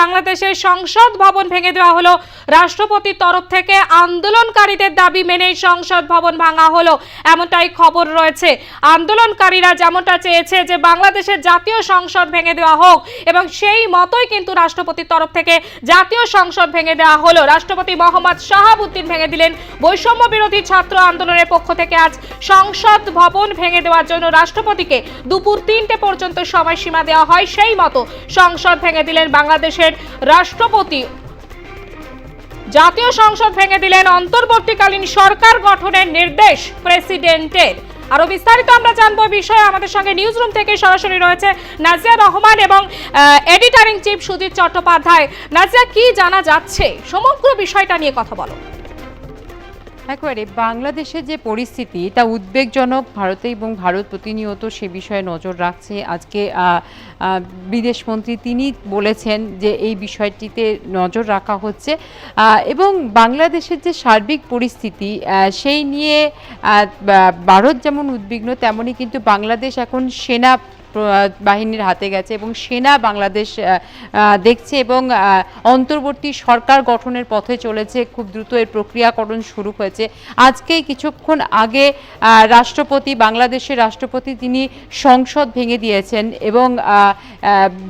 বাংলাদেশের সংসদ ভবন ভেঙে দেওয়া হলো। রাষ্ট্রপতির তরফ থেকে আন্দোলনকারীদের দাবি মেনেই সংসদ ভবন ভাঙা হলো। এমনটাই খবর রয়েছে। আন্দোলনকারীরা যেমনটা চেয়েছে যে বাংলাদেশের জাতীয় সংসদ ভেঙে দেওয়া হোক এবং সেই মতোই কিন্তু রাষ্ট্রপতির তরফ থেকে জাতীয় সংসদ ভেঙে দেওয়া হলো। রাষ্ট্রপতি মোহাম্মদ শাহাবুদ্দিন ভেঙে দিলেন। বৈষম্য বিরোধী ছাত্র আন্দোলনের পক্ষ থেকে আজ সংসদ ভবন ভেঙে দেওয়ার জন্য রাষ্ট্রপতিকে দুপুর তিনটে পর্যন্ত সময়সীমা দেওয়া হয়। সেই মতো সংসদ ভেঙে দিলেন বাংলাদেশের রাষ্ট্রপতি। জাতীয় সংসদ ভেঙে দিলেন অন্তর্বর্তীকালীন সরকার গঠনের নির্দেশ প্রেসিডেন্টের। আরও বিস্তারিত আমরা জানব বিষয়ে। আমাদের সঙ্গে নিউজ রুম থেকে সরাসরি রয়েছে নাজিয়া রহমান এবং editor in chief Sudip Chattopadhyay. Nazia, কি জানা যাচ্ছে? সমগ্র বিষয়টা নিয়ে কথা বলো। একেবারে বাংলাদেশের যে পরিস্থিতি তা উদ্বেগজনক ভারতে এবং ভারত প্রতিনিয়ত সে বিষয়ে নজর রাখছে। আজকে বিদেশমন্ত্রী তিনি বলেছেন যে এই বিষয়টিতে নজর রাখা হচ্ছে। এবং বাংলাদেশের যে সার্বিক পরিস্থিতি সেই নিয়ে ভারত যেমন উদ্বিগ্ন তেমনই কিন্তু বাংলাদেশ এখন সেনা বাহিনীর হাতে গেছে এবং সেনা বাংলাদেশ দেখছে এবং অন্তর্বর্তী সরকার গঠনের পথে চলেছে। খুব দ্রুত এর প্রক্রিয়াকরণ শুরু হয়েছে। আজকে কিছুক্ষণ আগে রাষ্ট্রপতি, বাংলাদেশের রাষ্ট্রপতি তিনি সংসদ ভেঙে দিয়েছেন এবং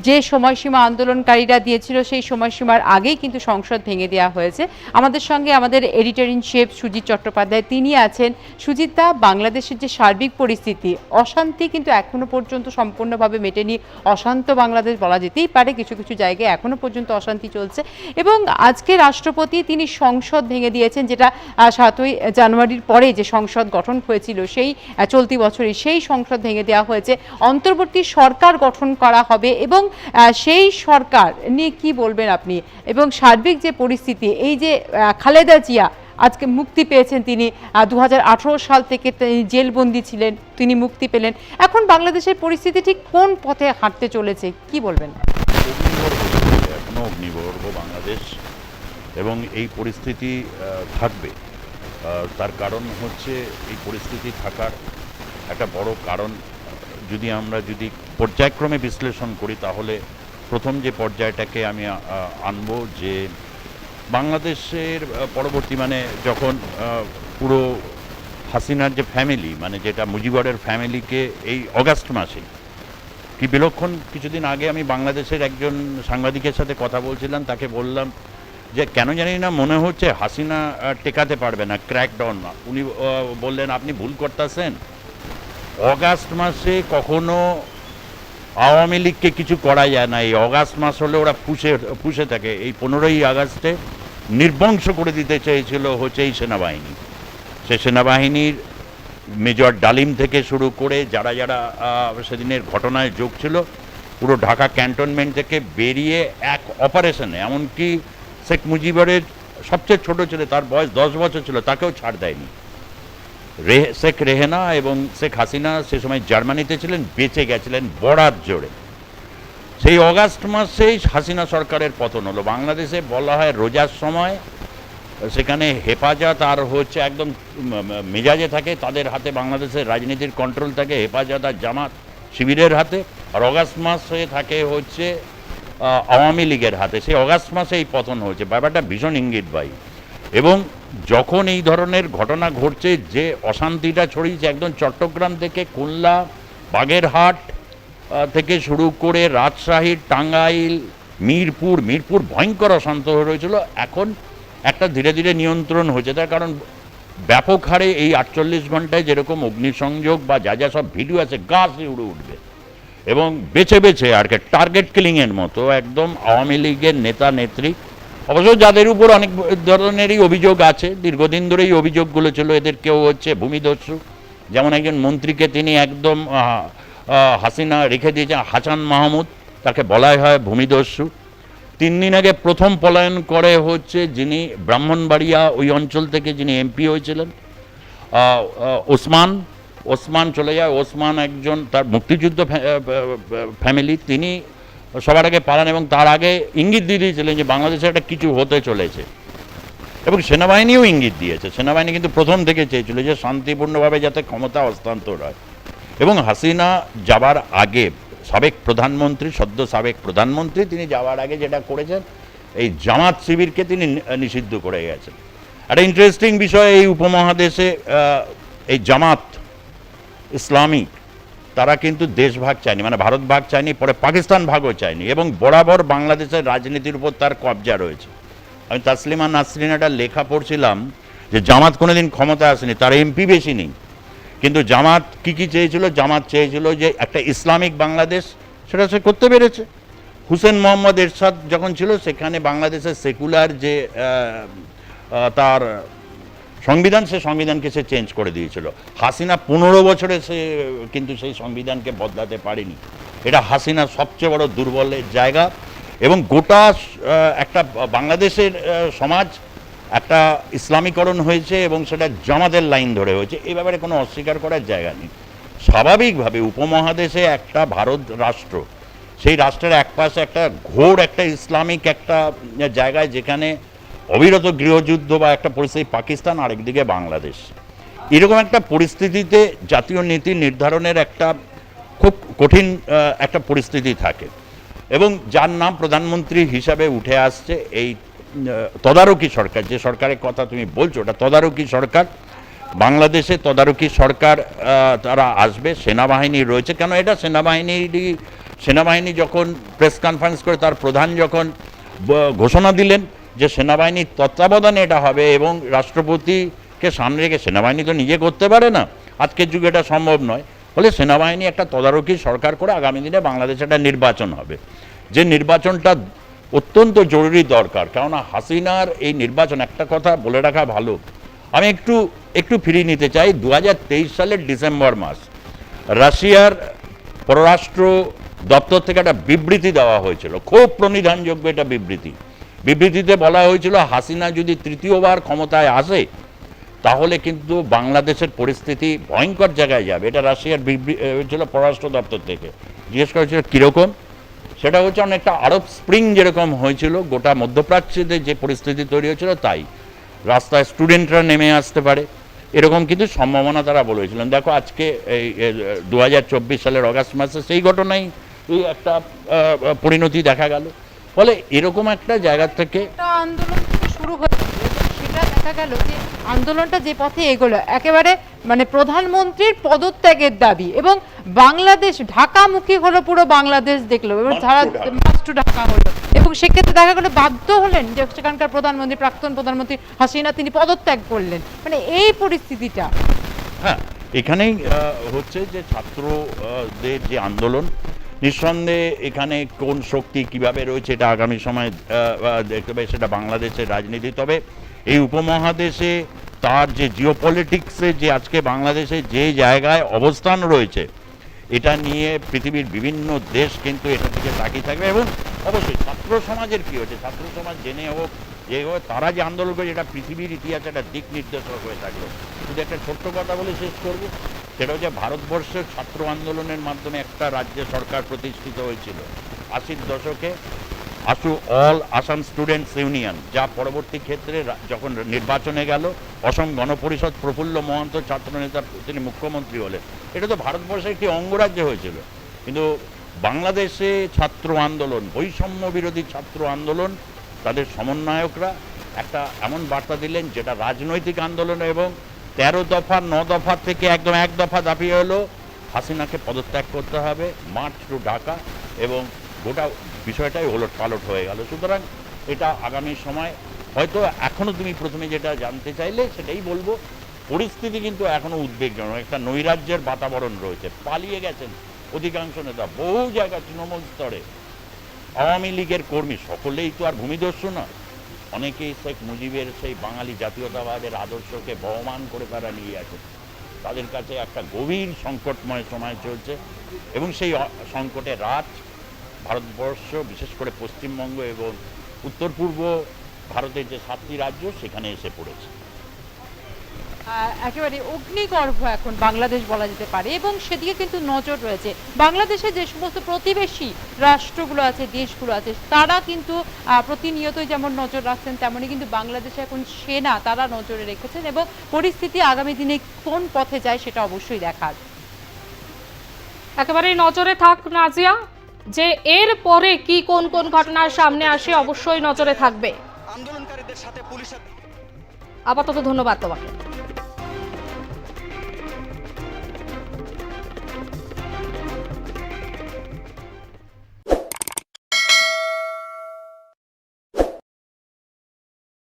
যে সময়সীমা আন্দোলনকারীরা দিয়েছিল সেই সময়সীমার আগেই কিন্তু সংসদ ভেঙে দেওয়া হয়েছে। আমাদের সঙ্গে আমাদের editor in chief Sujit Chattopadhyay তিনি আছেন। সুজিতা বাংলাদেশের যে সার্বিক পরিস্থিতি, অশান্তি কিন্তু এখনও পর্যন্ত সম্পূর্ণভাবে মেটেনি। অশান্ত বাংলাদেশ বলা যেতেই পারে, কিছু কিছু জায়গায় এখনও পর্যন্ত অশান্তি চলছে। এবং আজকে রাষ্ট্রপতি তিনি সংসদ ভেঙে দিয়েছেন, যেটা সাতই জানুয়ারির পরে যে সংসদ গঠন হয়েছিল, সেই চলতি বছরে সেই সংসদ ভেঙে দেওয়া হয়েছে। অন্তর্বর্তী সরকার গঠন করা হবে এবং সেই সরকার নিয়ে কি বলবেন আপনি? এবং সার্বিক যে পরিস্থিতি, এই যে খালেদা জিয়া আজকে মুক্তি পেয়েছেন তিনি। দু হাজার আঠেরো সাল থেকে জেলবন্দি ছিলেন তিনি মুক্তি পেলেন। এখন বাংলাদেশের পরিস্থিতি ঠিক কোন পথে হাঁটতে চলেছে কি বলবেন? চলছে, অগ্নিগর্ভ বাংলাদেশ এবং এই পরিস্থিতি থাকবে। তার কারণ হচ্ছে এই পরিস্থিতি থাকার একটা বড় কারণ। যদি আমরা যদি পর্যায়ক্রমে বিশ্লেষণ করি তাহলে প্রথম যে পর্যায়টাকে আমি আনব যে বাংলাদেশের পরবর্তী মানে যখন পুরো হাসিনার যে ফ্যামিলি মানে যেটা মুজিবরের ফ্যামিলিকে এই অগাস্ট মাসে, কি বিলক্ষণ কিছুদিন আগে আমি বাংলাদেশের একজন সাংবাদিকের সাথে কথা বলছিলাম, তাকে বললাম যে, কেন জানি না মনে হচ্ছে হাসিনা টেকাতে পারবে না ক্র্যাকডাউন না উনি বললেন, আপনি ভুল করতেছেন। অগাস্ট মাসে কখনো আওয়ামী লীগকে কিছু করা যায় না। এই অগাস্ট মাস হলে ওরা পুষে পুষে থাকে। এই পনেরোই আগস্টে নির্বংশ করে দিতে চেয়েছিল হচ্ছে এই সেনাবাহিনী। সে সেনাবাহিনীর মেজর ডালিম থেকে শুরু করে যারা যারা সেদিনের ঘটনায় যোগ ছিল, পুরো ঢাকা ক্যান্টনমেন্ট থেকে বেরিয়ে এক অপারেশনে, এমনকি শেখ মুজিবরের সবচেয়ে ছোট ছেলে, তার বয়স দশ বছর ছিল, তাকেও ছাড় দেয়নি। শেখ রেহেনা এবং শেখ হাসিনা সে সময় জার্মানিতে ছিলেন, বেঁচে গেছিলেন বরাত জোরে। সেই অগাস্ট মাসেই হাসিনা সরকারের পতন হলো। বাংলাদেশে বলা হয় রোজার সময়, সেখানে হেফাজত আর হচ্ছে একদম মেজাজে থাকে, তাদের হাতে বাংলাদেশের রাজনীতির কন্ট্রোল থাকে, হেফাজত আর জামাত শিবিরের হাতে। আর অগাস্ট মাস হয়ে থাকে হচ্ছে আওয়ামী লীগের হাতে। সেই অগাস্ট মাসে এই পতন হয়েছে। ব্যাপারটা ভীষণ ইঙ্গিতবাহী এবং যখন এই ধরনের ঘটনা ঘটছে, যে অশান্তিটা ছড়িয়েছে, একদম চট্টগ্রাম থেকে খুলনা বাগেরহাট থেকে শুরু করে রাজশাহী, টাঙ্গাইল, মিরপুর মিরপুর ভয়ঙ্কর অশান্ত হয়ে রয়েছিল। এখন একটা ধীরে ধীরে নিয়ন্ত্রণ হয়েছে। তার কারণ ব্যাপক হারে এই আটচল্লিশ ঘন্টায় যেরকম অগ্নিসংযোগ বা যা যা সব ভিডিও আছে গাছ উড়ে উঠবে। এবং বেছে বেছে আর কি টার্গেট কিলিংয়ের মতো একদম আওয়ামী লীগের নেতা, নেত্রী। অবশ্য যাদের উপর অনেক ধরনেরই অভিযোগ আছে, দীর্ঘদিন ধরেই অভিযোগগুলো ছিল, এদের কেউ হচ্ছে ভূমিদস্যু। যেমন একজন মন্ত্রীকে তিনি একদম হাসিনা রেখে দিয়েছেন হাসান মাহমুদ, তাকে বলাই হয় ভূমিদস্যু। তিন দিন আগে প্রথম পলায়ন করে হচ্ছে যিনি ব্রাহ্মণবাড়িয়া ওই অঞ্চল থেকে যিনি এমপি হয়েছিলেন ওসমান। ওসমান চলে যায়, ওসমান একজন তার মুক্তিযুদ্ধ ফ্যামিলি, তিনি সবার আগে পালান এবং তার আগে ইঙ্গিত দিয়ে দিয়েছিলেন যে বাংলাদেশে একটা কিছু হতে চলেছে। এবং সেনাবাহিনীও ইঙ্গিত দিয়েছে। সেনাবাহিনী কিন্তু প্রথম থেকে চেয়েছিল যে শান্তিপূর্ণভাবে যাতে ক্ষমতা হস্তান্তর হয়। এবং হাসিনা যাবার আগে সাবেক প্রধানমন্ত্রী, সদ্য সাবেক প্রধানমন্ত্রী, তিনি যাওয়ার আগে যেটা করেছেন, এই জামাত শিবিরকে তিনি নিষিদ্ধ করে গেছেন। একটা ইন্টারেস্টিং বিষয়, এই উপমহাদেশে এই জামাত ইসলামিক তারা কিন্তু দেশ ভাগ চায়নি মানে ভারত ভাগ চায়নি, পরে পাকিস্তান ভাগও চায়নি এবং বরাবর বাংলাদেশের রাজনীতির উপর তার কবজা রয়েছে। আমি তাসলিমা নাসরিন একটা লেখা পড়ছিলাম যে, জামাত কোনোদিন ক্ষমতা আসেনি, তার এমপি বেশি নেই। কিন্তু জামাত কি কি চেয়েছিল? জামাত চেয়েছিল যে একটা ইসলামিক বাংলাদেশ, সেটা সে করতে পেরেছে। হুসেন মোহাম্মদ এরশাদ যখন ছিল, সেখানে বাংলাদেশের সেকুলার যে তার সংবিধান, সে সংবিধানকে সে চেঞ্জ করে দিয়েছিল। হাসিনা পনেরো বছরে সে, কিন্তু সেই সংবিধানকে বদলাতে পারেনি। এটা হাসিনার সবচেয়ে বড় দুর্বলের জায়গা এবং গোটা একটা বাংলাদেশের সমাজ একটা ইসলামীকরণ হয়েছে এবং সেটা জামাতের লাইন ধরে হয়েছে। এ ব্যাপারে কোনো অস্বীকার করার জায়গা নেই। স্বাভাবিকভাবে উপমহাদেশে একটা ভারত রাষ্ট্র, সেই রাষ্ট্রের এক পাশে একটা ঘোর একটা ইসলামিক একটা জায়গায় যেখানে অবিরত গৃহযুদ্ধ বা একটা পরিস্থিতি, পাকিস্তান আরেকদিকে বাংলাদেশ। এরকম একটা পরিস্থিতিতে জাতীয় নীতি নির্ধারণের একটা খুব কঠিন একটা পরিস্থিতি থাকে। এবং যার নাম প্রধানমন্ত্রী হিসাবে উঠে আসছে এই তদারকি সরকার, যে সরকারের কথা তুমি বলছো, ওটা তদারকি সরকার, বাংলাদেশে তদারকি সরকার তারা আসবে, সেনাবাহিনী রয়েছে। কেন এটা? সেনাবাহিনী সেনাবাহিনী যখন প্রেস কনফারেন্স করে, তার প্রধান যখন ঘোষণা দিলেন যে সেনাবাহিনীর তত্ত্বাবধানে এটা হবে এবং রাষ্ট্রপতিকে সামনে রেখে, সেনাবাহিনী তো নিজে করতে পারে না, আজকের যুগে এটা সম্ভব নয়। ফলে সেনাবাহিনী একটা তদারকি সরকার করে আগামী দিনে বাংলাদেশে একটা নির্বাচন হবে। যে নির্বাচনটা অত্যন্ত জরুরি দরকার। কেননা হাসিনার এই নির্বাচন, একটা কথা বলে রাখা ভালো। আমি একটু একটু ফিরিয়ে নিতে চাই দু হাজার তেইশ সালের ডিসেম্বর মাস, রাশিয়ার পররাষ্ট্র দপ্তর থেকে একটা বিবৃতি দেওয়া হয়েছিল। খুব প্রণিধানযোগ্য এটা বিবৃতি। বিবৃতিতে বলা হয়েছিল, হাসিনা যদি তৃতীয়বার ক্ষমতায় আসে, তাহলে কিন্তু বাংলাদেশের পরিস্থিতি ভয়ঙ্কর জায়গায় যাবে। এটা রাশিয়ার হয়েছিল পররাষ্ট্র দপ্তর থেকে। জিজ্ঞেস করেছিল কীরকম? সেটা হচ্ছে অনেকটা আরব স্প্রিং যেরকম হয়েছিল, গোটা মধ্যপ্রাচ্যে যে পরিস্থিতি তৈরি হয়েছিল তাই। রাস্তায় স্টুডেন্টরা নেমে আসতে পারে। এরকম কিন্তু সম্ভাবনা তারা বলেছিলেন। দেখো, আজকে এই দু হাজার চব্বিশ সালের অগাস্ট মাসে সেই ঘটনাই, এই একটা পরিণতি দেখা গেল। ফলে এরকম একটা জায়গা থেকে আন্দোলন শুরু সেটা দেখা গেল যে আন্দোলনটা যে পথে এগোলো একেবারে মানে প্রধানমন্ত্রীর পদত্যাগের দাবি এবং বাংলাদেশ ঢাকামুখী হলো পুরো বাংলাদেশ দেখল এবার সারা ধারা ঢাকা। হলো। এবং সেক্ষেত্রে দেখা গেলো বাধ্য হলেন যে সেখানকার প্রধানমন্ত্রী প্রাক্তন প্রধানমন্ত্রী হাসিনা তিনি পদত্যাগ করলেন। মানে এই পরিস্থিতিটা। হ্যাঁ এখানেই হচ্ছে যে ছাত্রদের যে আন্দোলন নিঃসন্দেহে এখানে কোন শক্তি কীভাবে রয়েছে এটা আগামী সময় দেখতে পাই সেটা বাংলাদেশের রাজনীতি তবে এই উপমহাদেশে তার যে জিও পলিটিক্সে যে আজকে বাংলাদেশে যে জায়গায় অবস্থান রয়েছে, এটা নিয়ে পৃথিবীর বিভিন্ন দেশ কিন্তু এটা থেকে তাকিয়ে থাকবে। এবং অবশ্যই ছাত্র সমাজের কী হচ্ছে? ছাত্র সমাজ জেনে হোক, যে হোক, তারা যে আন্দোলন করে এটা পৃথিবীর ইতিহাসে একটা দিক নির্দেশক হয়ে থাকল। শুধু একটা ছোট্ট কথা বলে শেষ করব, সেটা হচ্ছে ভারতবর্ষের ছাত্র আন্দোলনের মাধ্যমে একটা রাজ্যে সরকার প্রতিষ্ঠিত হয়েছিল। আশির দশকে আসু অল আসাম স্টুডেন্টস ইউনিয়ন যা পরবর্তী ক্ষেত্রে যখন নির্বাচনে গেল, অসম গণপরিষদ প্রফুল্ল মহন্ত ছাত্রনেতা, তিনি মুখ্যমন্ত্রী হলেন। এটা তো ভারতবর্ষের একটি অঙ্গরাজ্য হয়েছিল। কিন্তু বাংলাদেশে ছাত্র আন্দোলন, বৈষম্য বিরোধী ছাত্র আন্দোলন, তাদের সমন্বয়করা একটা এমন বার্তা দিলেন যেটা রাজনৈতিক আন্দোলন এবং তেরো দফা, ন দফা থেকে একদম এক দফা দাবি হলো হাসিনাকে পদত্যাগ করতে হবে মার্চ টু ঢাকা এবং গোটা বিষয়টাই ওলট পালট হয়ে গেল। সুতরাং এটা আগামী সময়, হয়তো এখনও তুমি প্রথমে যেটা জানতে চাইলে সেটাই বলব, পরিস্থিতি কিন্তু এখনও উদ্বেগজনক। একটা নৈরাজ্যের বাতাবরণ রয়েছে, পালিয়ে গেছেন অধিকাংশ নেতা, বহু জায়গায় তৃণমূল স্তরে। আওয়ামী লীগের কর্মী সকলেই তো আর ভূমিদস্যু নয়। অনেকেই শেখ মুজিবের সেই বাঙালি জাতীয়তাবাদের আদর্শকে বহমান করে তারা নিয়ে আছে তাদের কাছে একটা গভীর সংকটময় সময় চলছে এবং সেই সংকটের রাত ভারতবর্ষ বিশেষ করে পশ্চিমবঙ্গ এবং উত্তর পূর্ব ভারতের যে সাতটি রাজ্য সেখানে এসে পড়েছে। একেবারে অগ্নিগর্ভ এখন বাংলাদেশ বলা যেতে পারে এবং সেদিকে কিন্তু নজর রয়েছে। বাংলাদেশে যে সমস্ত প্রতিবেশী রাষ্ট্রগুলো আছে দেশগুলো আছে তারা কিন্তু আহ, প্রতিনিয়তই যেমন নজর রাখছেন তেমনই কিন্তু বাংলাদেশে এখন সেনা তারা নজরে রেখেছেন এবং পরিস্থিতি আগামী দিনে কোন পথে যায় সেটা অবশ্যই দেখার। একেবারেই নজরে থাক নাজিয়া। যে এর পরে কি কোন কোন ঘটনার সামনে আসে অবশ্যই নজরে থাকবে। আন্দোলনকারীদের সাথে পুলিশের আপাতত ধন্যবাদ তোমাকে।